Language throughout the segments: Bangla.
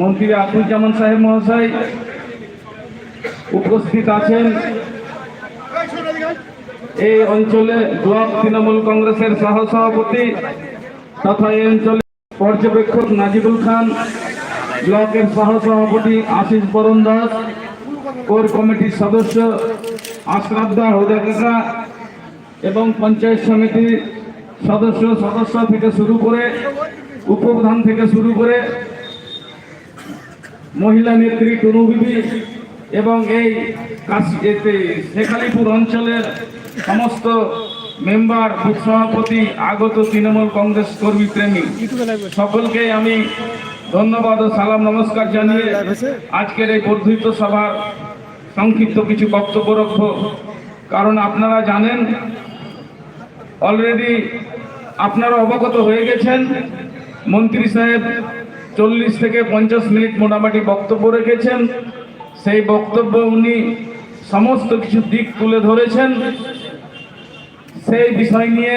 মন্ত্রী আবুজ্জামান সাহেব মহাশয় উপস্থিত আছেন। এই অঞ্চলে ব্লক তৃণমূল কংগ্রেসের সহ সভাপতি তথা এই অঞ্চলে পর্যবেক্ষক নাজিবুল খান, ব্লকের সহ সভাপতি আশিস বরণ দাস, কোর কমিটির সদস্য আশরাফদা হুদা কাকা এবং পঞ্চায়েত সমিতির সদস্য সদস্য থেকে শুরু করে উপপ্রধান থেকে শুরু করে মহিলা নেত্রী টুনু বিবি এবং এই এতে শেখালিপুর অঞ্চলের সমস্ত মেম্বার সভাপতি, আগত তৃণমূল কংগ্রেস কর্মী, প্রেমী। সকলকে আমি ধন্যবাদ ও সালাম নমস্কার জানিয়ে আজকের এই বর্ধিত সভার সংক্ষিপ্ত কিছু বক্তব্য রাখব। কারণ আপনারা জানেন, অলরেডি আপনারা অবগত হয়ে গেছেন। মন্ত্রী সাহেব চল্লিশ থেকে পঞ্চাশ মিনিট মোটামুটি বক্তব্য রেখেছেন। সেই বক্তব্য উনি সমস্ত কিছু দিক তুলে ধরেছেন। সেই বিষয় নিয়ে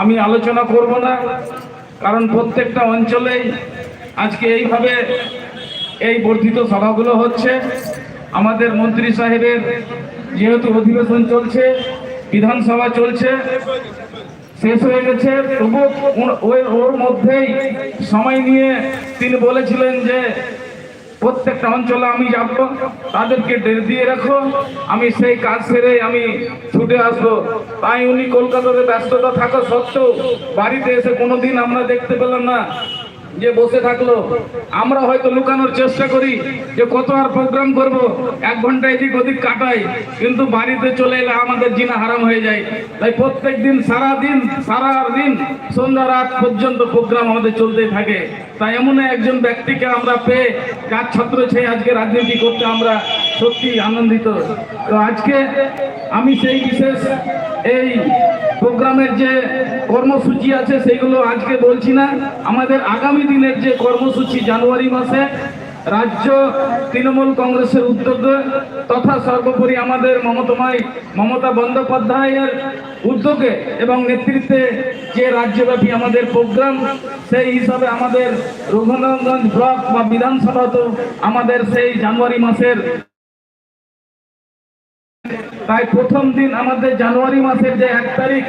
আমি আলোচনা করব না, কারণ প্রত্যেকটা অঞ্চলেই আজকে এইভাবে এই বর্ধিত সভাগুলো হচ্ছে। আমাদের মন্ত্রী সাহেবের যেহেতু অধিবেশন চলছে, বিধানসভা চলছে শেষ হয়ে গেছে। তবু ওই ওর- মধ্যেই সময় নিয়ে তিনি বলেছিলেন যে, প্রত্যেকটা অঞ্চলে আমি যাব। তাদেরকে দিয়ে রাখো। আমি সেই কাজ সেরে আমি ছুটে আসব। তাই উনি কলকাতাতে ব্যস্ততা থাকা সত্ত্বেও বাড়িতে এসে কোনোদিন আমরা দেখতে পেলাম না। যে বসে থাকল, আমরা হয়তো লুকানোর চেষ্টা করি যে কত আর প্রোগ্রাম করব। এক ঘণ্টা এদিক ওদিক কাটাই, কিন্তু বাড়িতে চলে এলে আমাদের জিনা হারাম হয়ে যায়। তাই প্রত্যেক দিন সারা দিন সারা দিন সন্ধ্যা রাত পর্যন্ত প্রোগ্রাম আমাদের চলতেই থাকে। তাই এমন একজন ব্যক্তিকে আমরা পেয়ে কাজ ছত্র ছেয়ে আজকে রাজনীতি করতে আমরা সত্যি আনন্দিত। তো আজকে আমি সেই বিশেষ এই প্রোগ্রামের যে কর্মসূচি আছে, সেগুলো আজকে বলছি না। আমাদের আগামী দিনের যে কর্মসূচি জানুয়ারি মাসে, রাজ্য তৃণমূল কংগ্রেসের উদ্যোগে তথা সর্বোপরি আমাদের মমতাময় মমতা বন্দ্যোপাধ্যায়ের উদ্যোগে এবং নেতৃত্বে যে রাজ্যব্যাপী আমাদের প্রোগ্রাম, সেই হিসাবে আমাদের রঘুনাথগঞ্জ ব্লক বা বিধানসভা তো আমাদের সেই জানুয়ারি মাসের তাই প্রথম দিন আমাদের জানুয়ারি মাসের যে এক তারিখ,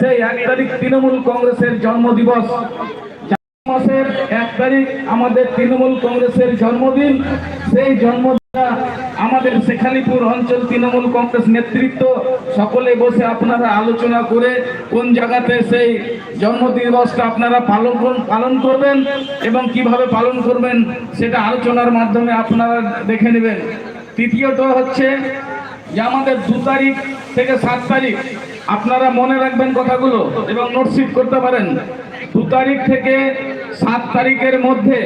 সেই এক তারিখ তৃণমূল কংগ্রেসের জন্মদিবস। মাসের এক তারিখ আমাদের তৃণমূল কংগ্রেসের জন্মদিন। সেই জন্মদিনটা আমাদের শেখালিপুর অঞ্চল তৃণমূল কংগ্রেস নেতৃত্ব সকলে বসে আপনারা আলোচনা করে কোন জায়গাতে সেই জন্মদিবসটা আপনারা পালন পালন করবেন এবং কীভাবে পালন করবেন সেটা আলোচনার মাধ্যমে আপনারা দেখে নেবেন। তৃতীয়ত হচ্ছে যে আমাদের দু তারিখ থেকে সাত তারিখ, আপনারা মনে রাখবেন কথাগুলো এবং নোটশিট করতে পারেন। দু তারিখ থেকে সাত তারিখের মধ্যে